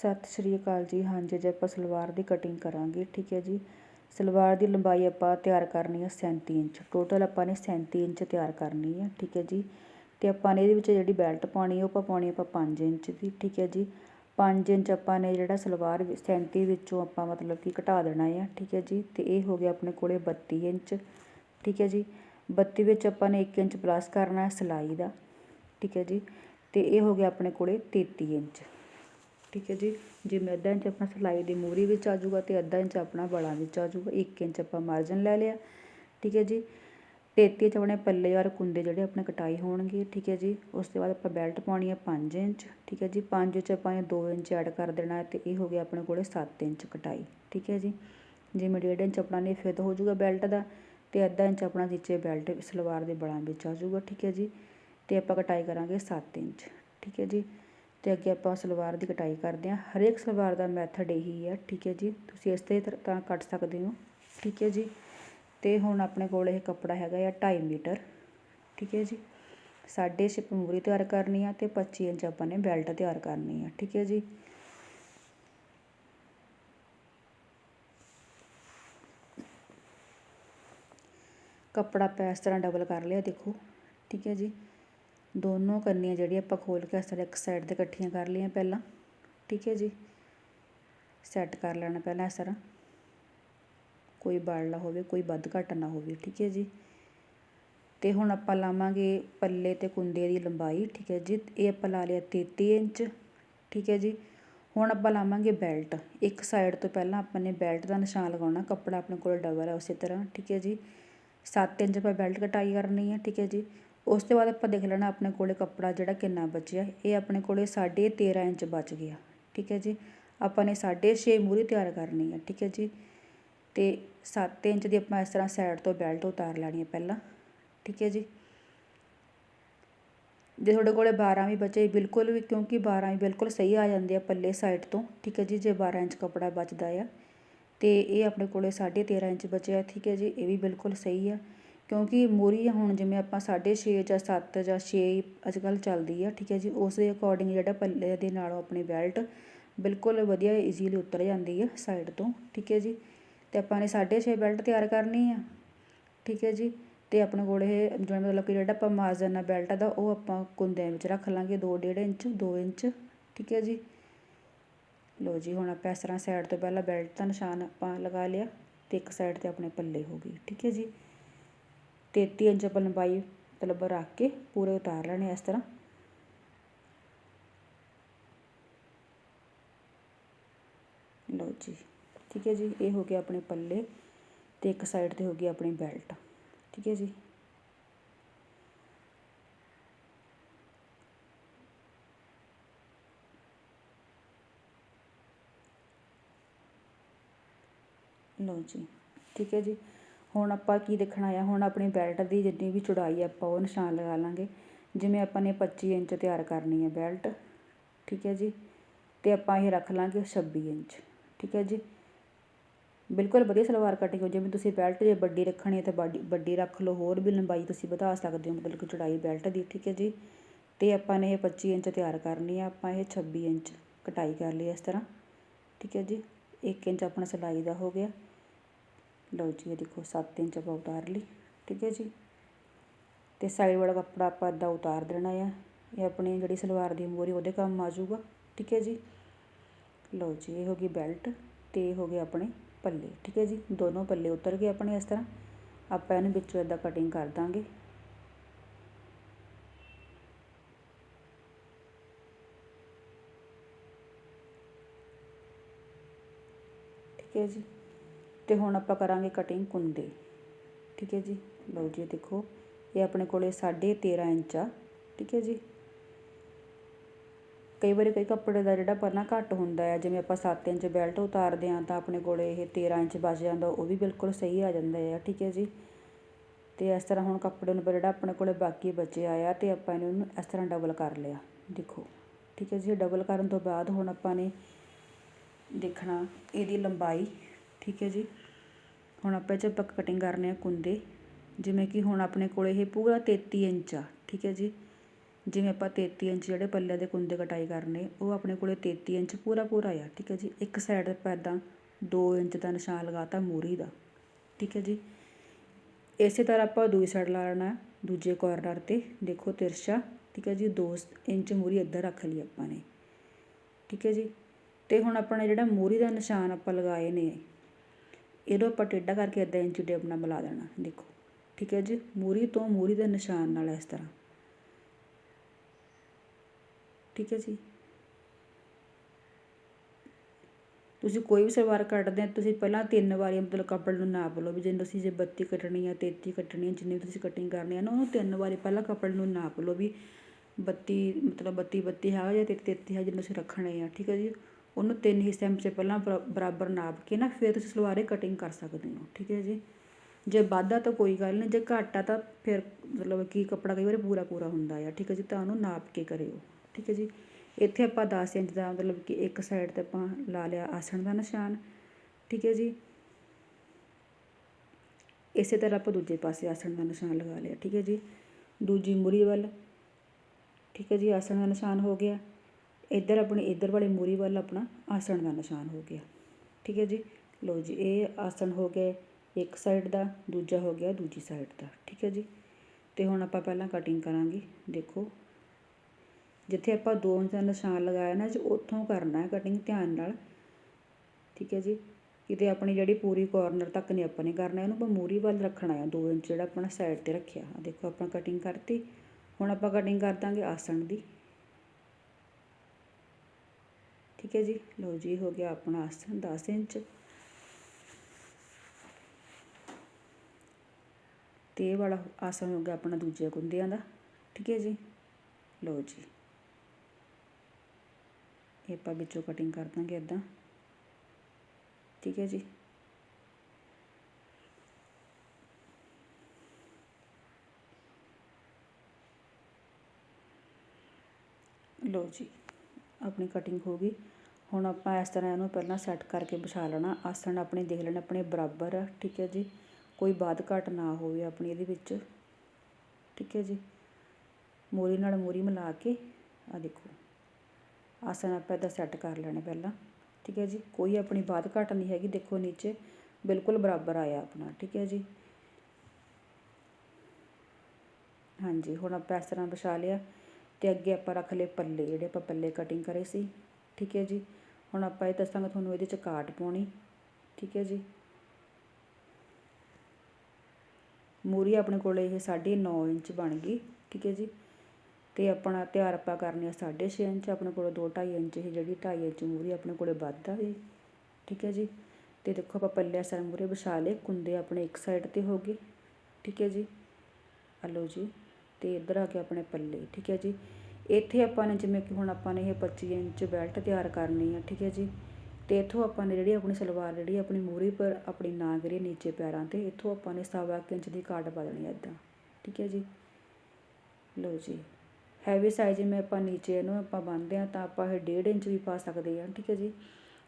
ਸਤਿ ਸ਼੍ਰੀ ਅਕਾਲ ਜੀ। ਹਾਂਜੀ, ਅੱਜ ਆਪਾਂ ਸਲਵਾਰ ਦੀ ਕਟਿੰਗ ਕਰਾਂਗੇ, ਠੀਕ ਹੈ ਜੀ। ਸਲਵਾਰ ਦੀ ਲੰਬਾਈ ਆਪਾਂ ਤਿਆਰ ਕਰਨੀ ਹੈ 37 ਇੰਚ। ਟੋਟਲ ਆਪਾਂ ਨੇ 37 ਇੰਚ ਤਿਆਰ ਕਰਨੀ ਹੈ ਠੀਕ ਹੈ ਜੀ। ਤੇ ਆਪਾਂ ਨੇ ਇਹਦੇ ਵਿੱਚ ਜਿਹੜੀ ਬੈਲਟ ਪਾਉਣੀ ਹੈ ਉਹ ਆਪਾਂ ਪਾਉਣੀ ਆਪਾਂ 5 ਇੰਚ ਦੀ, ਠੀਕ ਹੈ ਜੀ। 5 ਇੰਚ ਆਪਾਂ ਨੇ ਜਿਹੜਾ ਸਲਵਾਰ 37 ਵਿੱਚੋਂ ਆਪਾਂ ਮਤਲਬ ਕਿ ਘਟਾ ਦੇਣਾ ਹੈ ਠੀਕ ਹੈ ਜੀ। ਤੇ ਇਹ ਹੋ ਗਿਆ ਆਪਣੇ ਕੋਲੇ 32 ਇੰਚ, ਠੀਕ ਹੈ ਜੀ। 32 ਵਿੱਚ ਆਪਾਂ ਨੇ 1 ਇੰਚ ਪਲੱਸ ਕਰਨਾ ਹੈ ਸਿਲਾਈ ਦਾ, ਠੀਕ ਹੈ ਜੀ। ਤੇ ਇਹ ਹੋ ਗਿਆ ਆਪਣੇ ਕੋਲੇ 33 ਇੰਚ। ਠੀਕ ਹੈ ਜੀ। ਜਿਵੇਂ ਅੱਧਾ ਇੰਚ ਆਪਣਾ ਸਿਲਾਈ ਦੀ ਮੂਰੀ ਵਿੱਚ ਆ ਜਾਊਗਾ ਅਤੇ ਅੱਧਾ ਇੰਚ ਆਪਣਾ ਬਲਾਂ ਵਿੱਚ ਆ ਜਾਊਗਾ। 1 ਇੰਚ ਆਪਾਂ ਮਾਰਜਨ ਲੈ ਲਿਆ। ਠੀਕ ਹੈ ਜੀ। 33 ਚ ਆਪਣੇ ਪੱਲੇ ਔਰ ਕੁੰਦੇ ਜਿਹੜੇ ਆਪਣੇ ਕਟਾਈ ਹੋਣਗੇ। ਠੀਕ ਹੈ ਜੀ। ਉਸ ਤੋਂ ਬਾਅਦ ਆਪਾਂ ਬੈਲਟ ਪਾਉਣੀ ਹੈ 5 ਇੰਚ। ਠੀਕ ਹੈ ਜੀ। 5 ਚ ਆਪਾਂ ਇਹ 2 ਇੰਚ ਐਡ ਕਰ ਦੇਣਾ ਹੈ ਤੇ ਇਹ ਹੋ ਗਿਆ ਆਪਣੇ ਕੋਲੇ 7 ਇੰਚ ਕਟਾਈ। ਠੀਕ ਹੈ ਜੀ। ਜਿਵੇਂ 1.5 ਇੰਚ ਆਪਣਾ ਨੇ ਫਿੱਟ ਹੋ ਜਾਊਗਾ ਬੈਲਟ ਦਾ ਤੇ ਅੱਧਾ ਇੰਚ ਆਪਣਾ ਨੀਚੇ ਬੈਲਟ ਸਲਵਾਰ ਦੇ ਬਲਾਂ ਵਿੱਚ ਆ ਜਾਊਗਾ। ਠੀਕ ਹੈ ਜੀ। ਤੇ ਆਪਾਂ ਕਟਾਈ ਕਰਾਂਗੇ 7 ਇੰਚ। ਠੀਕ ਹੈ ਜੀ। ਅਤੇ ਅੱਗੇ ਆਪਾਂ ਸਲਵਾਰ ਦੀ ਕਟਾਈ ਕਰਦੇ ਹਾਂ। ਹਰੇਕ ਸਲਵਾਰ ਦਾ ਮੈਥਡ ਇਹੀ ਹੈ, ਠੀਕ ਹੈ ਜੀ? ਤੁਸੀਂ ਇਸ ਤਰ੍ਹਾਂ ਕੱਟ ਸਕਦੇ ਹੋ, ਠੀਕ ਹੈ ਜੀ? ਅਤੇ ਹੁਣ ਆਪਣੇ ਕੋਲ ਇਹ ਕੱਪੜਾ ਹੈਗਾ ਆ ਢਾਈ ਮੀਟਰ, ਠੀਕ ਹੈ ਜੀ? ਸਾਢੇ ਛੇ ਮੂਰੀ ਤਿਆਰ ਕਰਨੀ ਆ ਅਤੇ ਪੱਚੀ ਇੰਚ ਆਪਾਂ ਨੇ ਬੈਲਟ ਤਿਆਰ ਕਰਨੀ ਆ, ਠੀਕ ਹੈ ਜੀ? ਕੱਪੜਾ ਆਪਾਂ ਇਸ ਤਰ੍ਹਾਂ ਡਬਲ ਕਰ ਲਿਆ, ਦੇਖੋ, ਠੀਕ ਹੈ ਜੀ? ਦੋਨੋਂ ਕੰਨੀਆਂ ਜਿਹੜੀਆਂ ਆਪਾਂ ਖੋਲ੍ਹ ਕੇ ਇਸ ਤਰ੍ਹਾਂ ਇੱਕ ਸਾਈਡ ਤੇ ਇਕੱਠੀਆਂ ਕਰ ਲਈਆਂ ਪਹਿਲਾਂ। ਠੀਕ ਹੈ ਜੀ? ਸੈੱਟ ਕਰ ਲੈਣਾ ਪਹਿਲਾਂ ਇਸ ਤਰ੍ਹਾਂ। ਕੋਈ ਬੜ ਹੋਵੇ, ਕੋਈ ਵੱਧ ਘੱਟ ਨਾ ਹੋਵੇ। ਠੀਕ ਹੈ ਜੀ? ਤੇ ਹੁਣ ਆਪਾਂ ਲਾਵਾਂਗੇ ਪੱਲੇ ਤੇ ਕੁੰਦੇ ਦੀ ਲੰਬਾਈ। ਠੀਕ ਹੈ ਜੀ? ਇਹ ਆਪਾਂ ਲਾ ਲਿਆ 33 ਇੰਚ। ਠੀਕ ਹੈ ਜੀ? ਹੁਣ ਆਪਾਂ ਲਾਵਾਂਗੇ ਬੈਲਟ ਇੱਕ ਸਾਈਡ ਤੋਂ ਪਹਿਲਾਂ ਆਪਾਂ ਨੇ ਬੈਲਟ ਦਾ ਨਿਸ਼ਾਨ ਲਗਾਉਣਾ। ਕੱਪੜਾ ਆਪਣੇ ਕੋਲ ਡਬਲ ਹੈ ਉਸੇ ਤਰ੍ਹਾਂ। ਠੀਕ ਹੈ ਜੀ? 7 ਇੰਚ ਆਪਾਂ ਬੈਲਟ ਕਟਾਈ ਕਰਨੀ ਹੈ। ਠੀਕ ਹੈ ਜੀ? ਉਸ ਤੋਂ ਬਾਅਦ ਆਪਾਂ ਦੇਖ ਲੈਣਾ ਆਪਣੇ ਕੋਲ ਕੱਪੜਾ ਜਿਹੜਾ ਕਿੰਨਾ ਬਚਿਆ। ਇਹ ਆਪਣੇ ਕੋਲ ਸਾਢੇ ਤੇਰ੍ਹਾਂ ਇੰਚ ਬਚ ਗਿਆ। ਠੀਕ ਹੈ ਜੀ? ਆਪਾਂ ਨੇ 6.5 ਮੂਰੀ ਤਿਆਰ ਕਰਨੀ ਹੈ। ਠੀਕ ਹੈ ਜੀ? ਅਤੇ ਸੱਤ ਇੰਚ ਦੀ ਆਪਾਂ ਇਸ ਤਰ੍ਹਾਂ ਸਾਈਡ ਤੋਂ ਬੈਲਟ ਉਤਾਰ ਲੈਣੀ ਹੈ ਪਹਿਲਾਂ। ਠੀਕ ਹੈ ਜੀ? ਜੇ ਤੁਹਾਡੇ ਕੋਲੇ 12 ਵੀ ਬਚੇ, ਬਿਲਕੁਲ ਵੀ, ਕਿਉਂਕਿ 12 ਵੀ ਬਿਲਕੁਲ ਸਹੀ ਆ ਜਾਂਦੇ ਆ ਪੱਲੇ ਸਾਈਡ ਤੋਂ। ਠੀਕ ਹੈ ਜੀ? ਜੇ 12 ਇੰਚ ਕੱਪੜਾ ਬਚਦਾ ਆ। ਤੇ ਇਹ ਆਪਣੇ ਕੋਲੇ 13.5 ਇੰਚ ਬਚਿਆ। ਠੀਕ ਹੈ ਜੀ? ਇਹ ਵੀ ਬਿਲਕੁਲ ਸਹੀ ਆ। ਕਿਉਂਕਿ ਮੂਰੀ ਹੁਣ ਜਿਵੇਂ ਆਪਾਂ 6.5 ਜਾਂ ਸੱਤ ਜਾਂ ਛੇ ਅੱਜ ਕੱਲ੍ਹ ਚੱਲਦੀ ਆ, ਠੀਕ ਹੈ ਜੀ, ਉਸ ਦੇ ਅਕੋਰਡਿੰਗ ਜਿਹੜਾ ਪੱਲੇ ਦੇ ਨਾਲੋਂ ਆਪਣੀ ਬੈਲਟ ਬਿਲਕੁਲ ਵਧੀਆ ਈਜ਼ੀਲੀ ਉਤਰ ਜਾਂਦੀ ਆ ਸਾਈਡ ਤੋਂ, ਠੀਕ ਹੈ ਜੀ। ਅਤੇ ਆਪਾਂ ਨੇ 6.5 ਬੈਲਟ ਤਿਆਰ ਕਰਨੀ ਆ, ਠੀਕ ਹੈ ਜੀ। ਅਤੇ ਆਪਣੇ ਕੋਲ ਇਹ ਜਿਵੇਂ ਮਤਲਬ ਕਿ ਜਿਹੜਾ ਆਪਾਂ ਮਾਰਜਨ ਨਾਲ ਬੈਲਟ ਦਾ, ਉਹ ਆਪਾਂ ਕੁੰਦਿਆਂ ਵਿੱਚ ਰੱਖ ਲਾਂਗੇ 2 1.5 ਇੰਚ 2 ਇੰਚ, ਠੀਕ ਹੈ ਜੀ। ਲੋ ਜੀ, ਹੁਣ ਆਪਾਂ ਇਸ ਤਰ੍ਹਾਂ ਸਾਈਡ ਤੋਂ ਪਹਿਲਾਂ ਬੈਲਟ ਦਾ ਨਿਸ਼ਾਨ ਆਪਾਂ ਲਗਾ ਲਿਆ ਅਤੇ ਇੱਕ ਸਾਈਡ ਤੇ ਆਪਣੇ ਪੱਲੇ ਹੋ ਗਈ, ਠੀਕ ਹੈ ਜੀ। 33 ਇੰਚ ਆਪਾਂ ਲੰਬਾਈ ਮਤਲਬ ਰੱਖ ਕੇ ਪੂਰੇ ਉਤਾਰ ਲੈਣੇ ਇਸ ਤਰ੍ਹਾਂ। ਲਓ ਜੀ, ਠੀਕ ਹੈ ਜੀ, ਇਹ ਹੋ ਗਿਆ ਆਪਣੇ ਪੱਲੇ ਤੇ ਇੱਕ ਸਾਈਡ ਤੇ ਹੋ ਗਈ ਆਪਣੀ ਬੈਲਟ ਠੀਕ ਹੈ ਜੀ। ਲਓ ਜੀ, ਠੀਕ ਹੈ ਜੀ। ਹੁਣ ਆਪਾਂ ਕੀ ਦੇਖਣਾ ਆ? ਹੁਣ ਆਪਣੀ ਬੈਲਟ ਦੀ ਜਿੰਨੀ ਵੀ ਚੌੜਾਈ ਆਪਾਂ ਉਹ ਨਿਸ਼ਾਨ ਲਗਾ ਲਾਂਗੇ। ਜਿਵੇਂ ਆਪਾਂ ਨੇ 25 ਇੰਚ ਤਿਆਰ ਕਰਨੀ ਹੈ ਬੈਲਟ ਠੀਕ ਹੈ ਜੀ? ਅਤੇ ਆਪਾਂ ਇਹ ਰੱਖ ਲਾਂਗੇ 26 ਇੰਚ, ਠੀਕ ਹੈ ਜੀ? ਬਿਲਕੁਲ ਵਧੀਆ ਸਲਵਾਰ ਕਟਿੰਗ ਹੋ ਜਿਵੇਂ ਤੁਸੀਂ ਬੈਲਟ ਜੇ ਵੱਡੀ ਰੱਖਣੀ ਹੈ ਤਾਂ ਵੱਡੀ ਵੱਡੀ ਰੱਖ ਲਓ, ਹੋਰ ਵੀ ਲੰਬਾਈ ਤੁਸੀਂ ਵਧਾ ਸਕਦੇ ਹੋ, ਮਤਲਬ ਕਿ ਚੌੜਾਈ ਬੈਲਟ ਦੀ, ਠੀਕ ਹੈ ਜੀ? ਅਤੇ ਆਪਾਂ ਨੇ ਇਹ 25 ਇੰਚ ਤਿਆਰ ਕਰਨੀ ਆ, ਆਪਾਂ ਇਹ 26 ਇੰਚ ਕਟਾਈ ਕਰ ਲਈ ਇਸ ਤਰ੍ਹਾਂ, ਠੀਕ ਹੈ ਜੀ? 1 ਇੰਚ ਆਪਣਾ ਸਿਲਾਈ ਦਾ ਹੋ ਗਿਆ। ਲਓ ਜੀ, ਇਹ ਦੇਖੋ 7 ਇੰਚ ਆਪਾਂ ਉਤਾਰ ਲਈ, ਠੀਕ ਹੈ ਜੀ। ਤੇ ਸਾਈਡ ਵਾਲਾ ਕੱਪੜਾ ਆਪਾਂ ਅੱਧਾ ਉਤਾਰ ਦੇਣਾ ਆ। ਇਹ ਆਪਣੀ ਜਿਹੜੀ ਸਲਵਾਰ ਦੀ ਮੋਰੀ, ਉਹਦੇ ਕੰਮ ਆ ਜਾਊਗਾ, ਠੀਕ ਹੈ ਜੀ। ਲਓ ਜੀ, ਇਹ ਹੋ ਗਈ ਬੈਲਟ ਤੇ ਇਹ ਹੋ ਗਏ ਆਪਣੇ ਪੱਲੇ, ਠੀਕ ਹੈ ਜੀ। ਦੋਨੋਂ ਪੱਲੇ ਉਤਰ ਗਏ ਆਪਣੇ ਇਸ ਤਰ੍ਹਾਂ। ਆਪਾਂ ਇਹਨੂੰ ਵਿੱਚੋਂ ਇਦਾਂ ਕਟਿੰਗ ਕਰ ਦਾਂਗੇ। ਠੀਕ ਹੈ ਜੀ। ਤੇ ਹੁਣ ਆਪਾਂ ਕਰਾਂਗੇ ਕਟਿੰਗ ਕੁੰਦੇ। ਠੀਕ ਹੈ ਜੀ? ਲਓ ਜੀ, ਦੇਖੋ, ਇਹ ਆਪਣੇ ਕੋਲੇ 13.5 ਇੰਚ ਆ। ਠੀਕ ਹੈ ਜੀ? ਕਈ ਵਾਰੀ ਕਈ ਕੱਪੜੇ ਦਾ ਜਿਹੜਾ ਪਰਨਾ ਘੱਟ ਹੁੰਦਾ ਹੈ ਜਿਵੇਂ ਆਪਾਂ 7 ਇੰਚ ਬੈਲਟ ਉਤਾਰਦੇ ਆਂ ਤਾਂ ਆਪਣੇ ਕੋਲੇ ਇਹ 13 ਇੰਚ ਬਚ ਜਾਂਦਾ, ਉਹ ਵੀ ਬਿਲਕੁਲ ਸਹੀ ਆ ਜਾਂਦਾ ਹੈ ਠੀਕ ਹੈ ਜੀ? ਤੇ ਇਸ ਤਰ੍ਹਾਂ ਹੁਣ ਕੱਪੜੇ ਨੂੰ ਜਿਹੜਾ ਆਪਣੇ ਕੋਲੇ ਬਾਕੀ ਬਚਿਆ ਆ ਤੇ ਆਪਾਂ ਇਹਨੂੰ ਇਸ ਤਰ੍ਹਾਂ ਡਬਲ ਕਰ ਲਿਆ। ਦੇਖੋ, ਠੀਕ ਹੈ ਜੀ? ਡਬਲ ਕਰਨ ਤੋਂ ਬਾਅਦ ਹੁਣ ਆਪਾਂ ਨੇ ਦੇਖਣਾ ਇਹਦੀ ਲੰਬਾਈ ਠੀਕ ਹੈ ਜੀ। ਹੁਣ ਆਪਾਂ ਇਹ 'ਚ ਆਪਾਂ ਕਟਿੰਗ ਕਰਨੇ ਆ ਕੁੰਦੇ। ਜਿਵੇਂ ਕਿ ਹੁਣ ਆਪਣੇ ਕੋਲ ਇਹ ਪੂਰਾ 33 ਇੰਚ ਆ, ਠੀਕ ਹੈ ਜੀ। ਜਿਵੇਂ ਆਪਾਂ 33 ਇੰਚ ਜਿਹੜੇ ਪੱਲੇ ਦੇ ਕੁੰਦੇ ਕਟਾਈ ਕਰਨੇ, ਉਹ ਆਪਣੇ ਕੋਲੇ 33 ਇੰਚ ਪੂਰਾ ਪੂਰਾ ਆ, ਠੀਕ ਹੈ ਜੀ। ਇੱਕ ਸਾਈਡ ਆਪਾਂ ਇੱਦਾਂ 2 ਇੰਚ ਦਾ ਨਿਸ਼ਾਨ ਲਗਾਤਾ ਮੂਰੀ ਦਾ, ਠੀਕ ਹੈ ਜੀ। ਇਸੇ ਤਰ੍ਹਾਂ ਆਪਾਂ ਦੂਜੀ ਸਾਈਡ ਲਾ ਲੈਣਾ, ਦੂਜੇ ਕੋਰਨਰ ਤੇ। ਦੇਖੋ ਤਿਰਛਾ, ਠੀਕ ਹੈ ਜੀ। 2 ਇੰਚ ਮੂਰੀ ਇੱਧਰ ਰੱਖ ਲਈ ਆਪਾਂ ਨੇ, ਠੀਕ ਹੈ ਜੀ। ਤੇ ਹੁਣ ਆਪਣਾ ਜਿਹੜਾ ਮੂਰੀ ਦਾ ਨਿਸ਼ਾਨ ਆਪਾਂ ਲਗਾਏ ਨੇ ਇਹਨੂੰ ਆਪਾਂ ਟੇਢਾ ਕਰਕੇ ਇੱਦਾਂ ਇੰਚੀ ਟੇਪ ਨਾਲ ਮਿਲਾ ਦੇਣਾ, ਦੇਖੋ। ਠੀਕ ਹੈ ਜੀ? ਮੂਰੀ ਤੋਂ ਮੂਰੀ ਦੇ ਨਿਸ਼ਾਨ ਨਾਲ ਇਸ ਤਰ੍ਹਾਂ। ਠੀਕ ਹੈ ਜੀ? ਤੁਸੀਂ ਕੋਈ ਵੀ ਸਲਵਾਰ ਕੱਟਦੇ ਆ, ਤੁਸੀਂ ਪਹਿਲਾਂ ਤਿੰਨ ਵਾਰੀ ਮਤਲਬ ਕੱਪੜੇ ਨੂੰ ਨਾਪ ਲਓ ਵੀ ਜੇ ਤੁਸੀਂ ਜੇ 32 ਕੱਟਣੀ ਆ 33 ਕੱਟਣੀ ਆ, ਜਿੰਨੀ ਵੀ ਤੁਸੀਂ ਕਟਿੰਗ ਕਰਨੀ ਆ ਨਾ, ਉਹਨੂੰ ਤਿੰਨ ਵਾਰੀ ਪਹਿਲਾਂ ਕੱਪੜੇ ਨੂੰ ਨਾਪ ਲਓ ਵੀ 32 ਮਤਲਬ 32 32 ਹੈਗਾ ਜਾਂ 33 ਹੈ ਜਿੰਨੇ ਤੁਸੀਂ ਰੱਖਣੇ ਆ। ਠੀਕ ਹੈ ਜੀ? ਉਹਨੂੰ ਤਿੰਨ ਹਿੱਸਿਆਂ ਵਿੱਚ ਪਹਿਲਾਂ ਬਰਾ- ਬਰਾਬਰ ਨਾਪ ਕੇ ਨਾ, ਫਿਰ ਤੁਸੀਂ ਸਲਵਾਰੇ ਕਟਿੰਗ ਕਰ ਸਕਦੇ ਹੋ, ਠੀਕ ਹੈ ਜੀ? ਜੇ ਵੱਧ ਆ ਤਾਂ ਕੋਈ ਗੱਲ ਨਹੀਂ, ਜੇ ਘੱਟ ਆ ਤਾਂ ਫਿਰ ਮਤਲਬ ਕਿ ਕੱਪੜਾ ਕਈ ਵਾਰੀ ਪੂਰਾ ਪੂਰਾ ਹੁੰਦਾ ਆ, ਠੀਕ ਹੈ ਜੀ? ਤਾਂ ਉਹਨੂੰ ਨਾਪ ਕੇ ਕਰਿਓ, ਠੀਕ ਹੈ ਜੀ? ਇੱਥੇ ਆਪਾਂ 10 ਇੰਚ ਦਾ ਮਤਲਬ ਕਿ ਇੱਕ ਸਾਈਡ ਤੇ ਆਪਾਂ ਲਾ ਲਿਆ ਆਸਣ ਦਾ ਨਿਸ਼ਾਨ, ਠੀਕ ਹੈ ਜੀ? ਇਸੇ ਤਰ੍ਹਾਂ ਆਪਾਂ ਦੂਜੇ ਪਾਸੇ ਆਸਣ ਦਾ ਨਿਸ਼ਾਨ ਲਗਾ ਲਿਆ, ਠੀਕ ਹੈ ਜੀ? ਦੂਜੀ ਮੁਰੀ ਵੱਲ, ਠੀਕ ਹੈ ਜੀ? ਆਸਣ ਦਾ ਨਿਸ਼ਾਨ ਹੋ ਗਿਆ। ਇੱਧਰ ਆਪਣੀ, ਇੱਧਰ ਵਾਲੇ ਮੂਰੀ ਵੱਲ ਆਪਣਾ ਆਸਣ ਦਾ ਨਿਸ਼ਾਨ ਹੋ ਗਿਆ। ਠੀਕ ਹੈ ਜੀ? ਲਓ ਜੀ, ਇਹ ਆਸਣ ਹੋ ਗਏ ਇੱਕ ਸਾਈਡ ਦਾ, ਦੂਜਾ ਹੋ ਗਿਆ ਦੂਜੀ ਸਾਈਡ ਦਾ। ਠੀਕ ਹੈ ਜੀ? ਤੇ ਹੁਣ ਆਪਾਂ ਪਹਿਲਾਂ ਕਟਿੰਗ ਕਰਾਂਗੇ। ਦੇਖੋ, ਜਿੱਥੇ ਆਪਾਂ 2 ਇੰਚ ਦਾ ਨਿਸ਼ਾਨ ਲਗਾਇਆ ਨਾ, ਜੀ ਉੱਥੋਂ ਕਰਨਾ ਹੈ ਕਟਿੰਗ ਧਿਆਨ ਨਾਲ। ਠੀਕ ਹੈ ਜੀ? ਕਿਤੇ ਆਪਣੀ ਜਿਹੜੀ ਪੂਰੀ ਕਾਰਨਰ ਤੱਕ ਨਹੀਂ ਆਪਾਂ ਨੇ ਕਰਨਾ, ਇਹਨੂੰ ਆਪਾਂ ਮੂਰੀ ਵੱਲ ਰੱਖਣਾ ਹੈ 2 ਇੰਚ ਜਿਹੜਾ ਆਪਣਾ ਸਾਈਡ ਤੇ ਰੱਖਿਆ। ਦੇਖੋ, ਆਪਾਂ ਕਟਿੰਗ ਕਰਤੀ। ਹੁਣ ਆਪਾਂ ਕਟਿੰਗ ਕਰ ਦਾਂਗੇ ਆਸਣ ਦੀ। ਠੀਕ ਹੈ ਜੀ। ਲਓ ਜੀ ਹੋ ਗਿਆ ਆਪਣਾ ਆਸਣ 10 ਇੰਚ। ਤੇ ਵਾਲਾ ਆਸਣ ਹੋ ਗਿਆ ਆਪਣਾ ਦੂਜੇ ਕੁੰਦਿਆਂ ਦਾ। ਠੀਕ ਹੈ ਜੀ। ਲਓ ਜੀ। ਇਹ ਆਪਾਂ ਵਿੱਚੋਂ ਕਟਿੰਗ ਕਰ ਦਾਂਗੇ ਇਦਾਂ ਠੀਕ ਹੈ ਜੀ। ਲਓ ਜੀ। ਆਪਣੀ ਕਟਿੰਗ ਹੋ ਗਈ। ਹੁਣ ਆਪਾਂ ਇਸ ਤਰ੍ਹਾਂ ਇਹਨੂੰ ਪਹਿਲਾਂ ਸੈੱਟ ਕਰਕੇ ਵਿਛਾ ਲੈਣਾ। ਆਸਣ ਆਪਣੇ ਦੇਖ ਲੈਣੇ, ਆਪਣੇ ਬਰਾਬਰ ਆ, ਠੀਕ ਹੈ ਜੀ। ਕੋਈ ਬਾਦ ਘਟ ਨਾ ਹੋਵੇ ਆਪਣੀ ਇਹਦੇ ਵਿੱਚ। ਠੀਕ ਹੈ ਜੀ। ਮੋਰੀ ਨਾਲ ਮੋਰੀ ਮਿਲਾ ਕੇ ਆ ਦੇਖੋ। ਆਸਣ ਆਪਾਂ ਇਹਦਾ ਸੈੱਟ ਕਰ ਲੈਣੇ ਪਹਿਲਾਂ। ਠੀਕ ਹੈ ਜੀ। ਕੋਈ ਆਪਣੀ ਬਾਤ ਘਟ ਨਹੀਂ ਹੈਗੀ। ਦੇਖੋ ਨੀਚੇ ਬਿਲਕੁਲ ਬਰਾਬਰ ਆਇਆ ਆਪਣਾ। ਠੀਕ ਹੈ ਜੀ। ਹਾਂਜੀ, ਹੁਣ ਆਪਾਂ ਇਸ ਤਰ੍ਹਾਂ ਵਿਛਾ ਲਿਆ। ਅਤੇ ਅੱਗੇ ਆਪਾਂ ਰੱਖ ਲਏ ਪੱਲੇ, ਜਿਹੜੇ ਆਪਾਂ ਪੱਲੇ ਕਟਿੰਗ ਕਰੇ ਸੀ। ਠੀਕ ਹੈ ਜੀ? ਹੁਣ ਆਪਾਂ ਇਹ ਦੱਸਾਂਗੇ, ਤੁਹਾਨੂੰ ਇਹਦੇ ਚ ਕਾਟ ਪਾਉਣੀ। ਠੀਕ ਹੈ ਜੀ? ਮੂਰੀ ਆਪਣੇ ਕੋਲ ਇਹ 9.5 ਇੰਚ ਬਣ ਗਈ। ਠੀਕ ਹੈ ਜੀ? ਤੇ ਆਪਣਾ ਤਿਆਰ ਆਪਾਂ ਕਰਨੀ ਆ 6.5 ਇੰਚ। ਆਪਣੇ ਕੋਲ 2.5 ਇੰਚ ਇਹ ਜਿਹੜੀ 2.5 ਇੰਚ ਮੂਰੀ ਆਪਣੇ ਕੋਲ ਵੱਧ ਆ ਇਹ। ਠੀਕ ਹੈ ਜੀ? ਤੇ ਦੇਖੋ ਆਪਾਂ ਪੱਲੇ ਸਰ ਮੂਰੇ ਵਿਛਾ ਲਏ। ਕੁੰਦੇ ਆਪਣੇ ਇੱਕ ਸਾਈਡ ਤੇ ਹੋ ਗਏ। ਠੀਕ ਹੈ ਜੀ? ਆ ਲਓ ਜੀ। ਅਤੇ ਇੱਧਰ ਆ ਕੇ ਆਪਣੇ ਪੱਲੇ, ਠੀਕ ਹੈ ਜੀ। ਇੱਥੇ ਆਪਾਂ ਨੇ ਜਿਵੇਂ ਕਿ ਹੁਣ ਆਪਾਂ ਨੇ ਇਹ 25 ਇੰਚ ਬੈਲਟ ਤਿਆਰ ਕਰਨੀ ਆ, ਠੀਕ ਹੈ ਜੀ। ਅਤੇ ਇੱਥੋਂ ਆਪਾਂ ਨੇ ਜਿਹੜੀ ਆਪਣੀ ਸਲਵਾਰ ਜਿਹੜੀ ਆਪਣੀ ਮੂਰੀ ਪਰ ਆਪਣੀ ਨਾ ਗਿਰੇ ਨੀਚੇ ਪੈਰਾਂ ਤੇ, ਇੱਥੋਂ ਆਪਾਂ ਨੇ ਸਵਾ ਕੁ ਇੰਚ ਦੀ ਕਾਟ ਪਾ ਦੇਣੀ ਹੈ ਇੱਦਾਂ, ਠੀਕ ਹੈ ਜੀ। ਲਓ ਜੀ ਹੈਵੀ ਸਾਈਜ਼ ਜਿਵੇਂ ਆਪਾਂ ਨੀਚੇ ਇਹਨੂੰ ਆਪਾਂ ਬੰਨਦੇ ਹਾਂ ਤਾਂ ਆਪਾਂ ਇਹ 1.5 ਇੰਚ ਵੀ ਪਾ ਸਕਦੇ ਹਾਂ ਠੀਕ ਹੈ ਜੀ।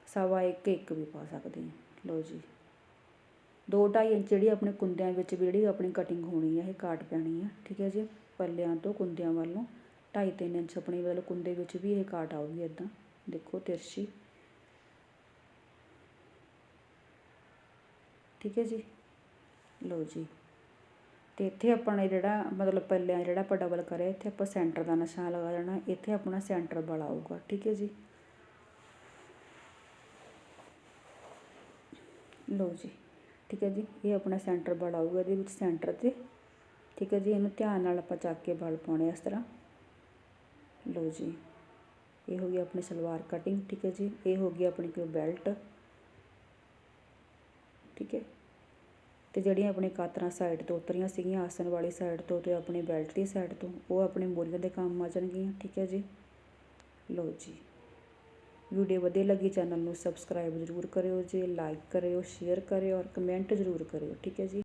ਸਵਾ ਇੱਕ ਇੱਕ ਵੀ ਪਾ ਸਕਦੇ ਹਾਂ ਲਓ ਜੀ। 2.5 ਇੰਚ ਜਿਹੜੀ ਆਪਣੇ ਕੁੰਦਿਆਂ ਵਿੱਚ ਵੀ ਜਿਹੜੀ ਆਪਣੀ ਕਟਿੰਗ ਹੋਣੀ ਆ, ਇਹ ਕਾਟ ਪੈਣੀ ਆ, ਠੀਕ ਹੈ ਜੀ। ਪੱਲਿਆਂ ਤੋਂ ਕੁੰਦਿਆਂ ਵੱਲੋਂ 2.5 3 ਇੰਚ ਆਪਣੀ ਮਤਲਬ ਕੁੰਦੇ ਵਿੱਚ ਵੀ ਇਹ ਕਾਟ ਆਊਗੀ ਇਦਾਂ ਦੇਖੋ ਤਿਰਛੀ। ਠੀਕ ਹੈ ਜੀ? ਲਓ ਜੀ। ਤੇ ਇੱਥੇ ਆਪਾਂ ਨੇ ਜਿਹੜਾ ਮਤਲਬ ਪੱਲਿਆਂ ਜਿਹੜਾ ਆਪਾਂ ਡਬਲ ਕਰਿਆ, ਇੱਥੇ ਆਪਾਂ ਸੈਂਟਰ ਦਾ ਨਿਸ਼ਾਨ ਲਗਾ ਦੇਣਾ ਇੱਥੇ ਆਪਣਾ ਸੈਂਟਰ ਵਾਲਾ ਆਊਗਾ। ਠੀਕ ਹੈ ਜੀ? ਲਓ ਜੀ। ਠੀਕ ਹੈ ਜੀ? ਇਹ ਆਪਣਾ ਸੈਂਟਰ ਵਾਲਾ ਆਊਗਾ, ਇਹਦੇ ਵਿੱਚ ਸੈਂਟਰ ਤੇ ਠੀਕ ਹੈ ਜੀ, ਇਹਨੂੰ ਧਿਆਨ ਨਾਲ ਆਪਾਂ ਚੱਕ ਕੇ ਵਲ ਪਾਉਣੇ ਇਸ ਤਰ੍ਹਾਂ। ਲਓ ਜੀ, ਇਹ ਹੋ ਗਈ ਆਪਣੀ ਸਲਵਾਰ ਕਟਿੰਗ ਠੀਕ ਹੈ ਜੀ, ਇਹ ਹੋ ਗਈ ਆਪਣੀ ਕੋਈ ਬੈਲਟ ਠੀਕ ਹੈ, ਤੇ ਜਿਹੜੀਆਂ ਆਪਣੇ ਕਾਤਰਾਂ ਸਾਈਡ ਤੋਂ ਉਤਰੀਆਂ ਸੀਗੀਆਂ ਆਸਨ ਵਾਲੀ ਸਾਈਡ ਤੋਂ ਤੇ ਆਪਣੇ ਬੈਲਟ ਦੀ ਸਾਈਡ ਤੋਂ, ਉਹ ਆਪਣੇ ਮੋਰੀਆਂ ਦੇ ਕੰਮ ਆ ਜਾਣਗੀਆਂ, ਠੀਕ ਹੈ ਜੀ। ਲਓ ਜੀ ਵੀਡੀਓ ਵਧੀਆ ਲੱਗੀ ਚੈਨਲ ਨੂੰ ਸਬਸਕ੍ਰਾਈਬ ਜ਼ਰੂਰ ਕਰਿਓ ਜੀ ਲਾਈਕ ਕਰਿਓ ਸ਼ੇਅਰ ਕਰਿਓ ਔਰ ਕਮੈਂਟ ਜ਼ਰੂਰ ਕਰਿਓ, ਠੀਕ ਹੈ ਜੀ।